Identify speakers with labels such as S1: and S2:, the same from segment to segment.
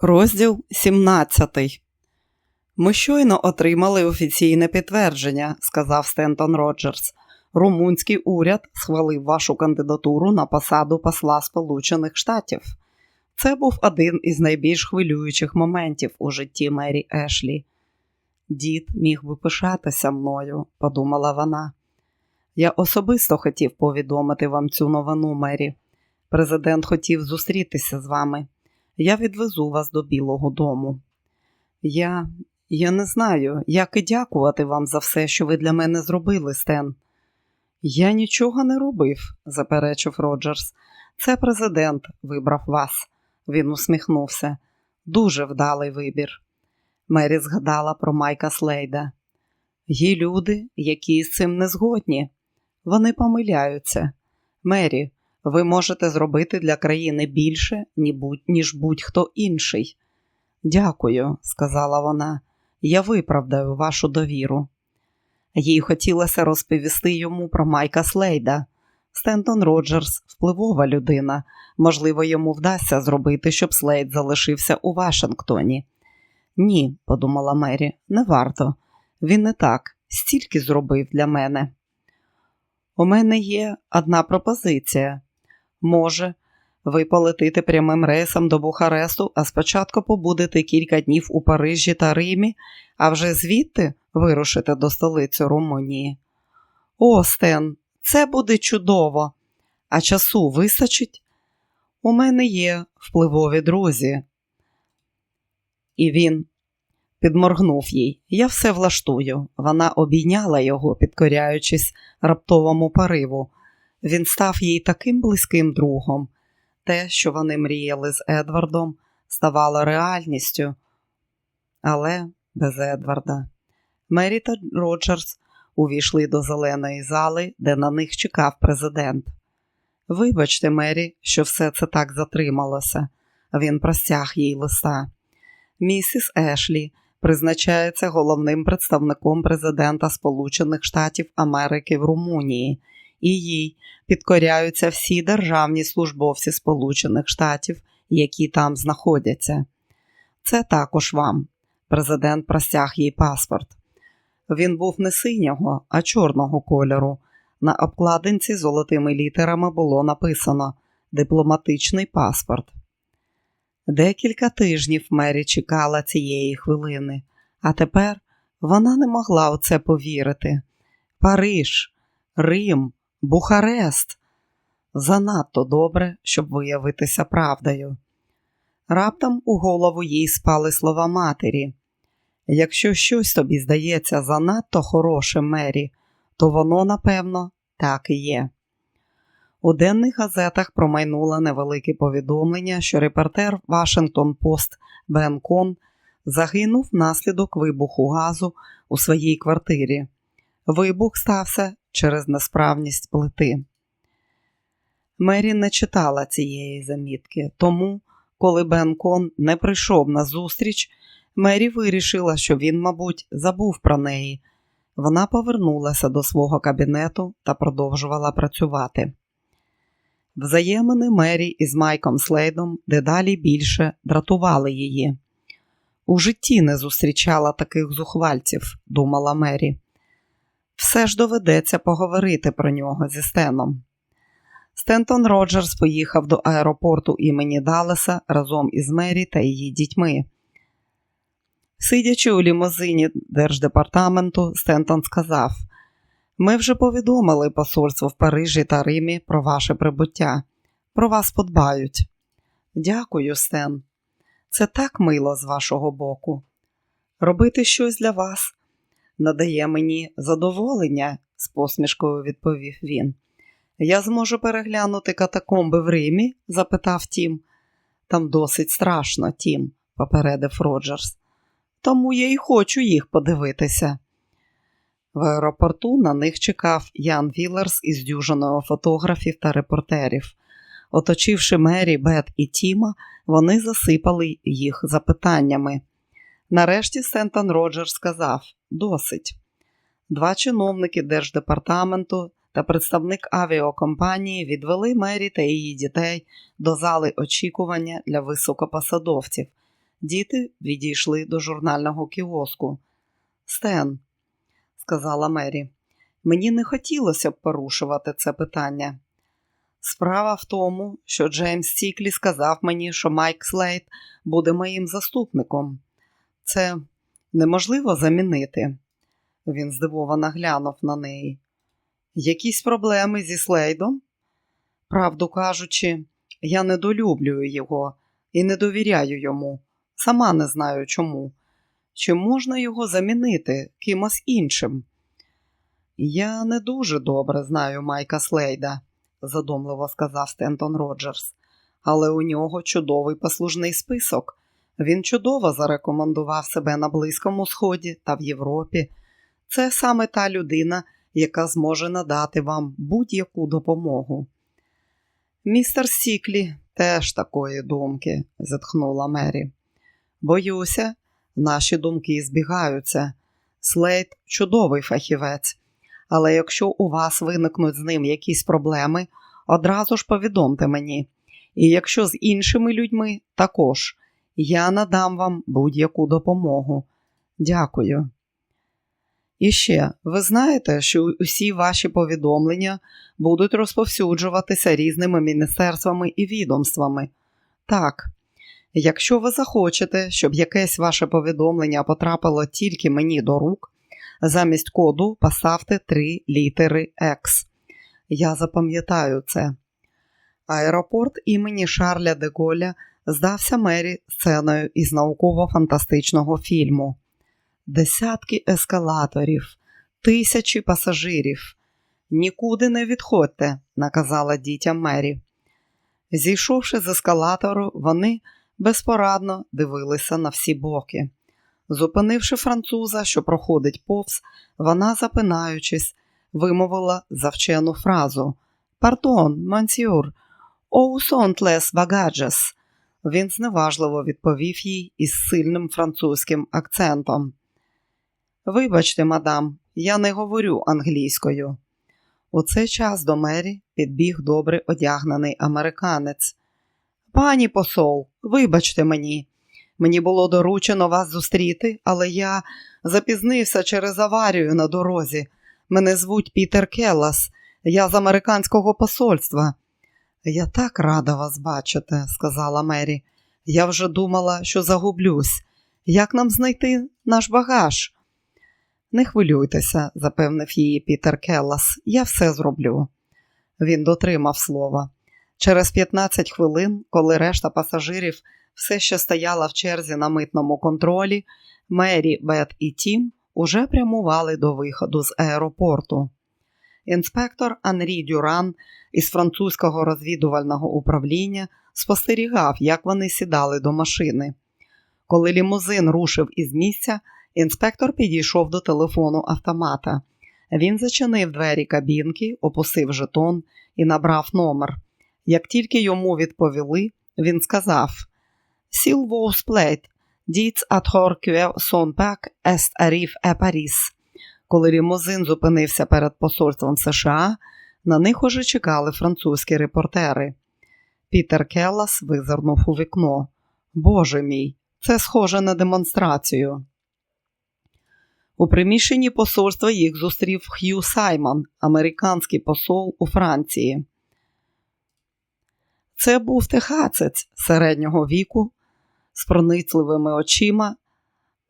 S1: Розділ 17. Ми щойно отримали офіційне підтвердження, сказав Стентон Роджерс. Румунський уряд схвалив вашу кандидатуру на посаду посла Сполучених Штатів. Це був один із найбільш хвилюючих моментів у житті Мері Ешлі. Дід міг би пишатися мною, подумала вона. Я особисто хотів повідомити вам цю новину, Мері. Президент хотів зустрітися з вами. Я відвезу вас до Білого дому. Я я не знаю, як і дякувати вам за все, що ви для мене зробили, Стен. Я нічого не робив, заперечив Роджерс. Це президент вибрав вас. Він усміхнувся. Дуже вдалий вибір. Мері згадала про Майка Слейда. Є люди, які з цим не згодні. Вони помиляються. Мері, ви можете зробити для країни більше, ніж будь-хто інший. Дякую, сказала вона. Я виправдаю вашу довіру. Їй хотілося розповісти йому про Майка Слейда. Стентон Роджерс впливова людина. Можливо, йому вдасться зробити, щоб Слейд залишився у Вашингтоні. Ні, подумала Мері, не варто. Він не так, стільки зробив для мене. У мене є одна пропозиція. Може, ви полетите прямим рейсом до Бухаресту, а спочатку побудете кілька днів у Парижі та Римі, а вже звідти вирушите до столиці Румунії. О, Стен, це буде чудово. А часу вистачить? У мене є впливові друзі. І він підморгнув їй. Я все влаштую. Вона обійняла його, підкоряючись раптовому пориву. Він став їй таким близьким другом. Те, що вони мріяли з Едвардом, ставало реальністю, але без Едварда. Мері та Роджерс увійшли до зеленої зали, де на них чекав президент. Вибачте, Мері, що все це так затрималося. Він простяг їй листа. Місіс Ешлі призначається головним представником президента Сполучених Штатів Америки в Румунії і їй підкоряються всі державні службовці Сполучених Штатів, які там знаходяться. Це також вам. Президент простяг їй паспорт. Він був не синього, а чорного кольору. На обкладинці золотими літерами було написано Дипломатичний паспорт. Декілька тижнів Мері чекала цієї хвилини, а тепер вона не могла у це повірити. Париж, Рим, Бухарест занадто добре, щоб виявитися правдою. Раптом у голову їй спали слова матері. Якщо щось тобі здається занадто хорошим Мері, то воно, напевно, так і є. У денних газетах промайнуло невелике повідомлення, що репортер Вашингтон Пост Бен Кон загинув внаслідок вибуху газу у своїй квартирі. Вибух стався через несправність плити. Мері не читала цієї замітки, тому, коли Бен Кон не прийшов на зустріч, Мері вирішила, що він, мабуть, забув про неї. Вона повернулася до свого кабінету та продовжувала працювати. Взаємини Мері із Майком Слейдом дедалі більше дратували її. У житті не зустрічала таких зухвальців, думала Мері. Все ж доведеться поговорити про нього зі Стеном. Стентон Роджерс поїхав до аеропорту імені Далеса разом із Мері та її дітьми. Сидячи у лімузині Держдепартаменту, Стентон сказав: Ми вже повідомили посольство в Парижі та Римі про ваше прибуття. Про вас подбають. Дякую, Стен. Це так мило з вашого боку. Робити щось для вас надає мені задоволення, з посмішкою відповів він. Я зможу переглянути катакомби в Римі? запитав Тім. Там досить страшно, Тім, попередив Роджерс. Тому я й хочу їх подивитися. В аеропорту на них чекав Ян Вілерс із дюжиною фотографів та репортерів. Оточивши Мері, Бет і Тіма, вони засипали їх запитаннями. Нарешті Сентон Роджер сказав досить. Два чиновники Держдепартаменту та представник авіакомпанії відвели Мері та її дітей до зали очікування для високопосадовців, Діти відійшли до журнального кіоску. Стен, сказала Мері, мені не хотілося б порушувати це питання. Справа в тому, що Джеймс Сіклі сказав мені, що Майк Слейт буде моїм заступником. Це неможливо замінити. Він здивовано глянув на неї. Якісь проблеми зі Слейдом? Правду кажучи, я недолюблюю його і не довіряю йому. Сама не знаю чому. Чи можна його замінити кимось іншим? Я не дуже добре знаю Майка Слейда, задумливо сказав Стентон Роджерс, але у нього чудовий послужний список. Він чудово зарекомендував себе на Близькому Сході та в Європі. Це саме та людина, яка зможе надати вам будь-яку допомогу. Містер Сіклі теж такої думки, зітхнула Мері. Боюся, наші думки збігаються. Слейд чудовий фахівець, але якщо у вас виникнуть з ним якісь проблеми, одразу ж повідомте мені. І якщо з іншими людьми також, я надам вам будь-яку допомогу. Дякую. І ще, ви знаєте, що усі ваші повідомлення будуть розповсюджуватися різними міністерствами і відомствами. Так, якщо ви захочете, щоб якесь ваше повідомлення потрапило тільки мені до рук, замість коду поставте три літери X. Я запам'ятаю це. Аеропорт імені Шарля де Голля здався мері сценою із науково-фантастичного фільму. Десятки ескалаторів, тисячі пасажирів. Нікуди не відходьте, наказала дітям Мері. Зійшовши з ескалатору, вони безпорадно дивилися на всі боки. Зупинивши француза, що проходить повз, вона, запинаючись, вимовила завчену фразу Пардон, мансюр, оу сонтлес багаджес. Він зневажливо відповів їй із сильним французьким акцентом. Вибачте, мадам, я не говорю англійською. У цей час до мері підбіг добре одягнений американець. Пані посол, вибачте мені. Мені було доручено вас зустріти, але я запізнився через аварію на дорозі. Мене звуть Пітер Келлас, я з американського посольства. Я так рада вас бачити, сказала Мері. Я вже думала, що загублюсь. Як нам знайти наш багаж? Не хвилюйтеся, запевнив її Пітер Келлас, я все зроблю. Він дотримав слова. Через 15 хвилин, коли решта пасажирів все ще стояла в черзі на митному контролі, Мері, Бет і Тім уже прямували до виходу з аеропорту. Інспектор Анрі Дюран із французького розвідувального управління спостерігав, як вони сідали до машини. Коли лімузин рушив із місця, інспектор підійшов до телефону автомата. Він зачинив двері кабінки, опустив жетон і набрав номер. Як тільки йому відповіли, він сказав: Сіл Воусплейт, діц атхор сон пак ест аріф е. Коли лімузин зупинився перед посольством США, на них уже чекали французькі репортери. Пітер Келлас визирнув у вікно. Боже мій, це схоже на демонстрацію. У приміщенні посольства їх зустрів Х'ю Саймон, американський посол у Франції. Це був техацець середнього віку з проницливими очима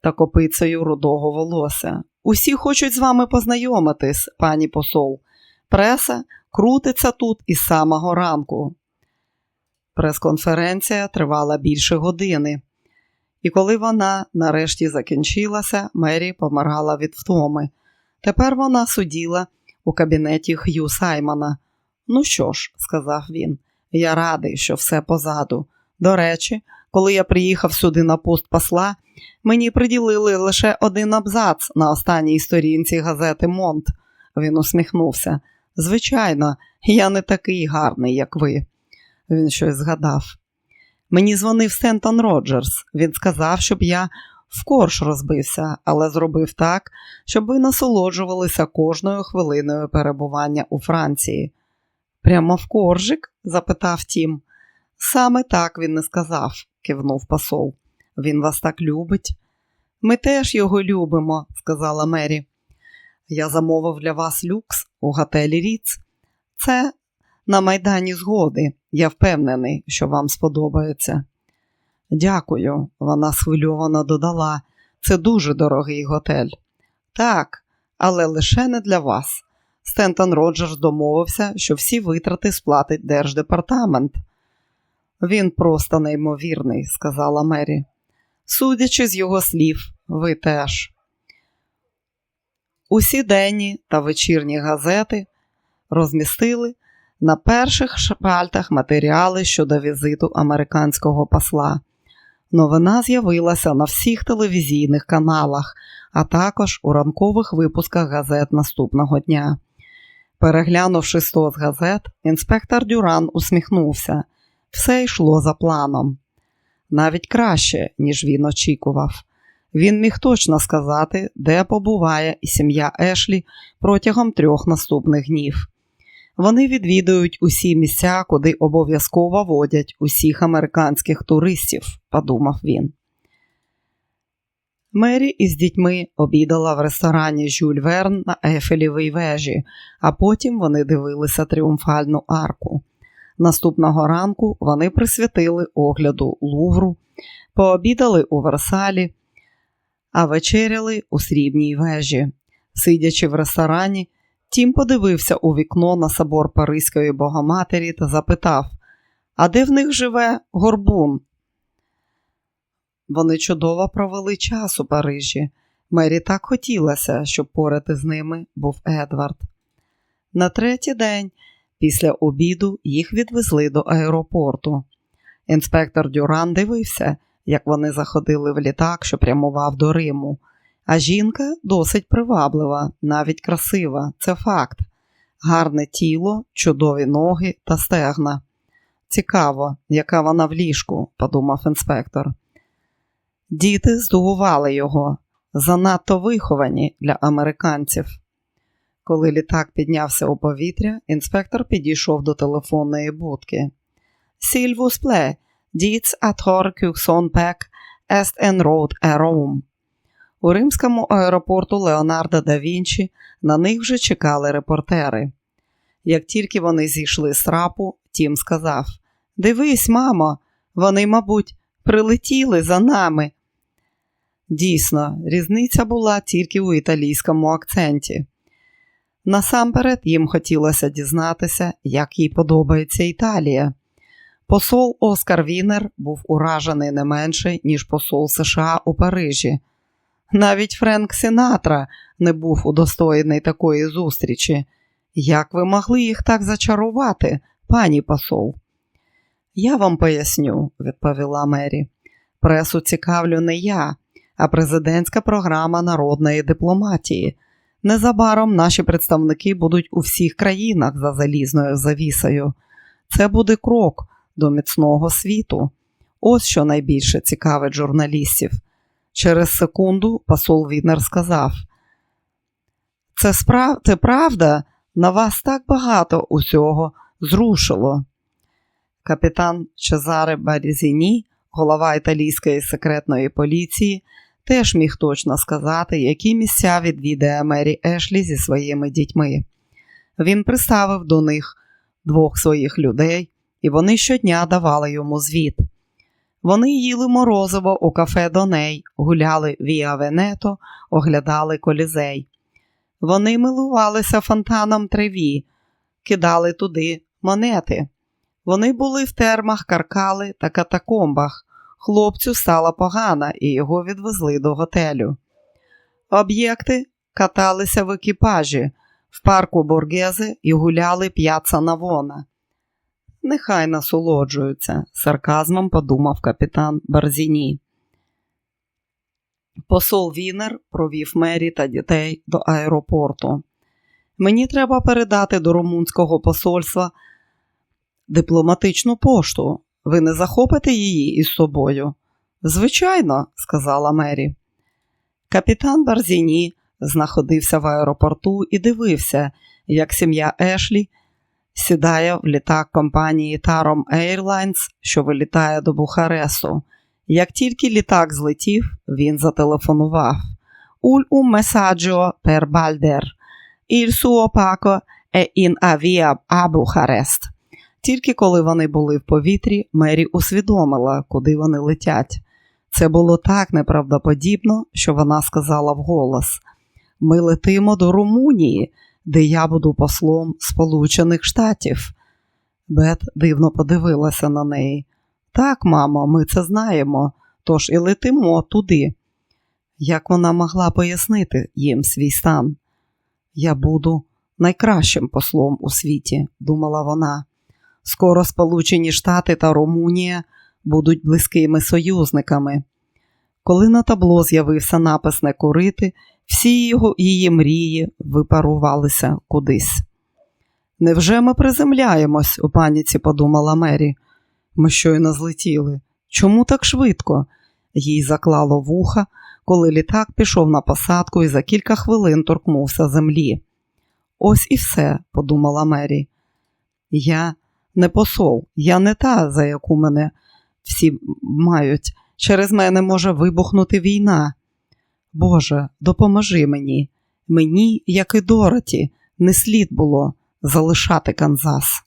S1: та копицею рудого волосся. Усі хочуть з вами познайомитись, пані посол. Преса крутиться тут із самого ранку. Прес-конференція тривала більше години, і коли вона нарешті закінчилася, Мері помирала від втоми. Тепер вона суділа у кабінеті Х'ю Саймона. Ну що ж, сказав він, я радий, що все позаду. До речі, коли я приїхав сюди на пост посла, мені приділили лише один абзац на останній сторінці газети Монт. Він усміхнувся. Звичайно, я не такий гарний, як ви. Він щось згадав. Мені дзвонив Стентон Роджерс. Він сказав, щоб я в корж розбився, але зробив так, щоб ви насолоджувалися кожною хвилиною перебування у Франції. Прямо в коржик? запитав Тім. Саме так він не сказав, кивнув посол. Він вас так любить. Ми теж його любимо, сказала Мері. Я замовив для вас люкс у готелі Ріц. Це на майдані згоди. Я впевнений, що вам сподобається. Дякую, вона схвильовано додала. Це дуже дорогий готель. Так, але лише не для вас. Стентон Роджерс домовився, що всі витрати сплатить держдепартамент. Він просто неймовірний, сказала Мері. Судячи з його слів, ви теж. Усі денні та вечірні газети розмістили на перших шпальтах матеріали щодо візиту американського посла. Новина з'явилася на всіх телевізійних каналах, а також у ранкових випусках газет наступного дня. Переглянувши сто з газет, інспектор Дюран усміхнувся. Все йшло за планом. Навіть краще, ніж він очікував. Він міг точно сказати, де побуває і сім'я Ешлі протягом трьох наступних днів. Вони відвідують усі місця, куди обов'язково водять усіх американських туристів, подумав він. Мері із дітьми обідала в ресторані Жюль Верн на Ефелівій вежі, а потім вони дивилися тріумфальну арку. Наступного ранку вони присвятили огляду Лувру, пообідали у Версалі, а вечеряли у срібній вежі. Сидячи в ресторані, Тім подивився у вікно на собор Паризької Богоматері та запитав: А де в них живе горбун? Вони чудово провели час у Парижі. Мері так хотілося, щоб поряд із ними був Едвард. На третій день після обіду їх відвезли до аеропорту. Інспектор Дюран дивився, як вони заходили в літак, що прямував до Риму. А жінка досить приваблива, навіть красива, це факт. Гарне тіло, чудові ноги та стегна. Цікаво, яка вона в ліжку, подумав інспектор. Діти здивували його, занадто виховані для американців. Коли літак піднявся у повітря, інспектор підійшов до телефонної будки. Сільвус пле, діц атхор кюксон пек, ест ен роуд е У римському аеропорту Леонардо да Вінчі на них вже чекали репортери. Як тільки вони зійшли з трапу, Тім сказав: Дивись, мамо, вони, мабуть, прилетіли за нами. Дійсно, різниця була тільки у італійському акценті. Насамперед їм хотілося дізнатися, як їй подобається Італія. Посол Оскар Вінер був уражений не менше, ніж посол США у Парижі. Навіть Френк Сінатра не був удостоєний такої зустрічі. Як ви могли їх так зачарувати, пані посол? Я вам поясню, відповіла Мері. Пресу цікавлю не я, а президентська програма народної дипломатії. Незабаром наші представники будуть у всіх країнах за залізною завісою. Це буде крок до міцного світу. Ось що найбільше цікавить журналістів. Через секунду посол Віднер сказав: Це справ... це правда, на вас так багато усього зрушило. Капітан Чезаре Барізіні, голова італійської секретної поліції, теж міг точно сказати, які місця відвідає Мері Ешлі зі своїми дітьми. Він приставив до них двох своїх людей, і вони щодня давали йому звіт. Вони їли морозиво у кафе Доней, гуляли Віа Венето, оглядали колізей. Вони милувалися фонтаном треві, кидали туди монети. Вони були в термах, каркали та катакомбах. Хлопцю стало погано і його відвезли до готелю. Об'єкти каталися в екіпажі, в парку Боргези і гуляли п'яца Навона. Нехай насолоджуються, сарказмом подумав капітан Барзіні. Посол Вінер провів мері та дітей до аеропорту. Мені треба передати до румунського посольства дипломатичну пошту. Ви не захопите її із собою? Звичайно, сказала Мері. Капітан Барзіні знаходився в аеропорту і дивився, як сім'я Ешлі сідає в літак компанії Tarom Airlines, що вилітає до Бухаресту, Як тільки літак злетів, він зателефонував. Per Balder. Il suo Paco è in avia a Bucharest. Тільки коли вони були в повітрі, Мері усвідомила, куди вони летять. Це було так неправдоподібно, що вона сказала вголос: Ми летимо до Румунії, де я буду послом Сполучених Штатів. Бет дивно подивилася на неї. Так, мамо, ми це знаємо, тож і летимо туди. Як вона могла пояснити їм свій стан? Я буду найкращим послом у світі, думала вона. Скоро Сполучені Штати та Румунія будуть близькими союзниками. Коли на табло з'явився напис не курити, всі його, її мрії випарувалися кудись. Невже ми приземляємось, у паніці подумала Мері. Ми щойно злетіли. Чому так швидко? Їй заклало вуха, коли літак пішов на посадку і за кілька хвилин торкнувся землі. Ось і все, подумала Мері. Я не посол, я не та, за яку мене всі мають. Через мене може вибухнути війна. Боже, допоможи мені. Мені, як і Дороті, не слід було залишати Канзас.